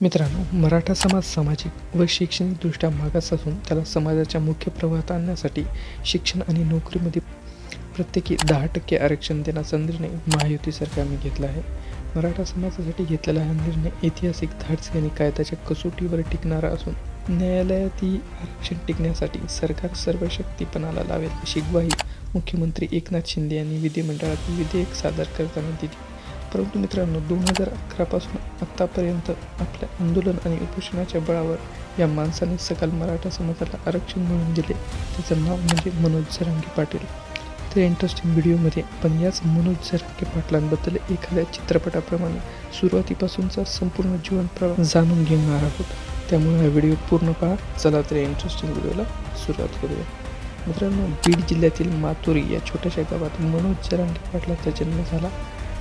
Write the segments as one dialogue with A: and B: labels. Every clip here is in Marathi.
A: मित्रांनो मराठा समाज सामाजिक व शैक्षणिकदृष्ट्या मागास असून त्याला समाजाच्या मुख्य प्रवाहात आणण्यासाठी शिक्षण आणि नोकरीमध्ये प्रत्येकी दहा टक्के आरक्षण देण्याचा निर्णय महायुती सरकारने घेतला आहे. मराठा समाजासाठी घेतलेला हा निर्णय ऐतिहासिक धाडसी आणि कायद्याच्या कसोटीवर टिकणारा असून न्यायालयातही आरक्षण टिकण्यासाठी सरकार सर्व शक्तीपणाला लावेल अशी ग्वाही मुख्यमंत्री एकनाथ शिंदे यांनी विधिमंडळात विधेयक सादर करताना दिली. परंतु मित्रांनो दोन हजार अकरापासून आत्तापर्यंत आपल्या आंदोलन आणि उपोषणाच्या बळावर या माणसाने सकल मराठा समाजाला आरक्षण मिळवून दिले. त्याचं नाव म्हणजे मनोज जरांगे पाटील. तर इंटरेस्टिंग व्हिडिओमध्ये आपण याच मनोज जरांगे पाटलांबद्दल एखाद्या चित्रपटाप्रमाणे सुरुवातीपासूनचा संपूर्ण जीवन प्रवास जाणून घेणार आहोत. त्यामुळे हा व्हिडिओ पूर्ण पहा. चला तर या इंटरेस्टिंग व्हिडिओला सुरुवात करूया. मित्रांनो बीड जिल्ह्यातील मातुरी या छोट्याशा गावात मनोज जरांगे पाटलाचा जन्म झाला.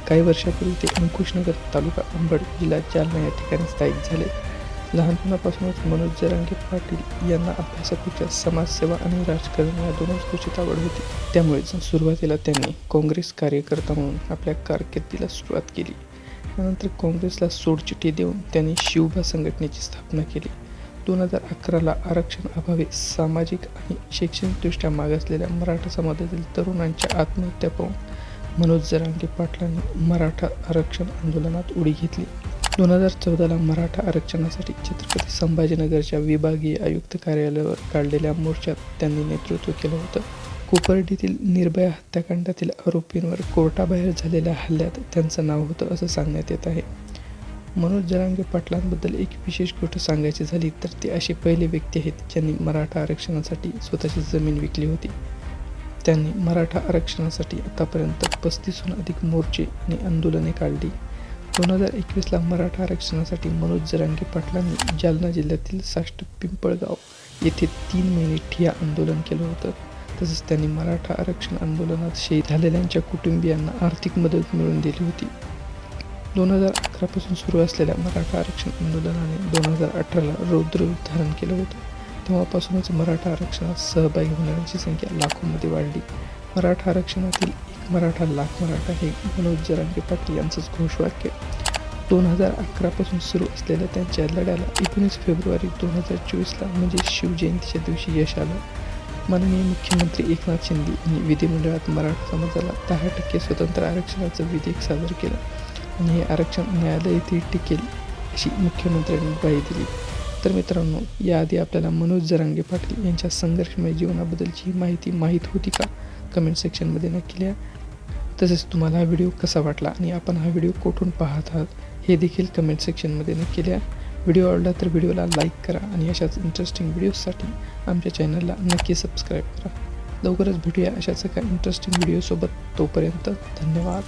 A: काही वर्षापूर्वी ते अंकुशनगर तालुका अंबड जिल्हा जालना या ठिकाणी स्थायिक झाले. लहानपणापासूनच मनोज जरांगे पाटील यांना अभ्यासापेक्षा समाजसेवा आणि राजकारण या दोनच गोष्टीत आवड होती. त्यामुळेच सुरुवातीला त्यांनी काँग्रेस कार्यकर्ता म्हणून आपल्या कारकिर्दीला सुरुवात केली. त्यानंतर काँग्रेसला सोडचिठ्ठी देऊन त्यांनी शिवभा संघटनेची स्थापना केली. दोन हजार अकराला आरक्षण अभावी सामाजिक आणि शैक्षणिकदृष्ट्या मागासलेल्या मराठा समाजातील तरुणांच्या आत्महत्या पाहून मनोज जरांगे पाटलांनी मराठा आरक्षण आंदोलनात उडी घेतली. दोन हजार चौदाला मराठा आरक्षणासाठी छत्रपती संभाजीनगरच्या विभागीय आयुक्त कार्यालयावर काढलेल्या मोर्चात त्यांनी नेतृत्व केलं होतं. कोपर्डीतील निर्भया हत्याकांडातील आरोपींवर कोर्टाबाहेर झालेल्या हल्ल्यात त्यांचं नाव होतं असं सांगण्यात येत आहे. मनोज जरांगे पाटलांबद्दल एक विशेष गोष्ट सांगायची झाली तर ते असे पहिले व्यक्ती आहेत ज्यांनी मराठा आरक्षणासाठी स्वतःची जमीन विकली होती. त्यांनी मराठा आरक्षणासाठी आतापर्यंत पस्तीसहून अधिक मोर्चे आणि आंदोलने काढली. दोन हजार एकवीसला मराठा आरक्षणासाठी मनोज जरांगे पाटलांनी जालना जिल्ह्यातील साष्ट पिंपळगाव येथे तीन महिने ठिया आंदोलन केलं होतं. तसंच त्यांनी मराठा आरक्षण आंदोलनात शहीद झालेल्यांच्या कुटुंबियांना आर्थिक मदत मिळवून दिली होती. दोन हजार अकरापासून सुरू असलेल्या मराठा आरक्षण आंदोलनाने दोन हजार अठराला रौद्र धारण केलं होतं. तेव्हापासूनच मराठा आरक्षणात सहभागी होणाऱ्यांची संख्या लाखोमध्ये वाढली. मराठा आरक्षणातील एक मराठा लाख मराठा हे मनोज जरांगे पाटील यांचंच घोषवाक्य दोन हजार अकरापासून सुरू असलेल्या त्यांच्या लढ्याला एकोणीस फेब्रुवारी दोन हजार चोवीसला म्हणजे शिवजयंतीच्या दिवशी यश आलं. माननीय मुख्यमंत्री एकनाथ शिंदे यांनी विधिमंडळात मराठा समाजाला दहा टक्के स्वतंत्र आरक्षणाचं विधेयक सादर केलं आणि हे आरक्षण न्यायालयातही टिकेल अशी मुख्यमंत्र्यांनी ग्वाही दिली. तर मित्रांनो याआधी आपल्याला मनोज जरांगे पाटील यांच्या संघर्षमय जीवनाबद्दलची माहिती माहीत होती का? कमेंट सेक्शनमध्ये नक्की लिहा. तसेच तुम्हाला हा व्हिडिओ कसा वाटला आणि आपण हा व्हिडिओ कुठून पाहत आहात हे देखील कमेंट सेक्शनमध्ये नक्की लिहा. व्हिडिओ आवडला तर व्हिडिओला लाईक करा आणि अशाच इंटरेस्टिंग व्हिडिओजसाठी आमच्या चॅनलला नक्की सबस्क्राईब करा. लवकरच भेटूया अशाच एका इंटरेस्टिंग व्हिडिओसोबत तोपर्यंत धन्यवाद.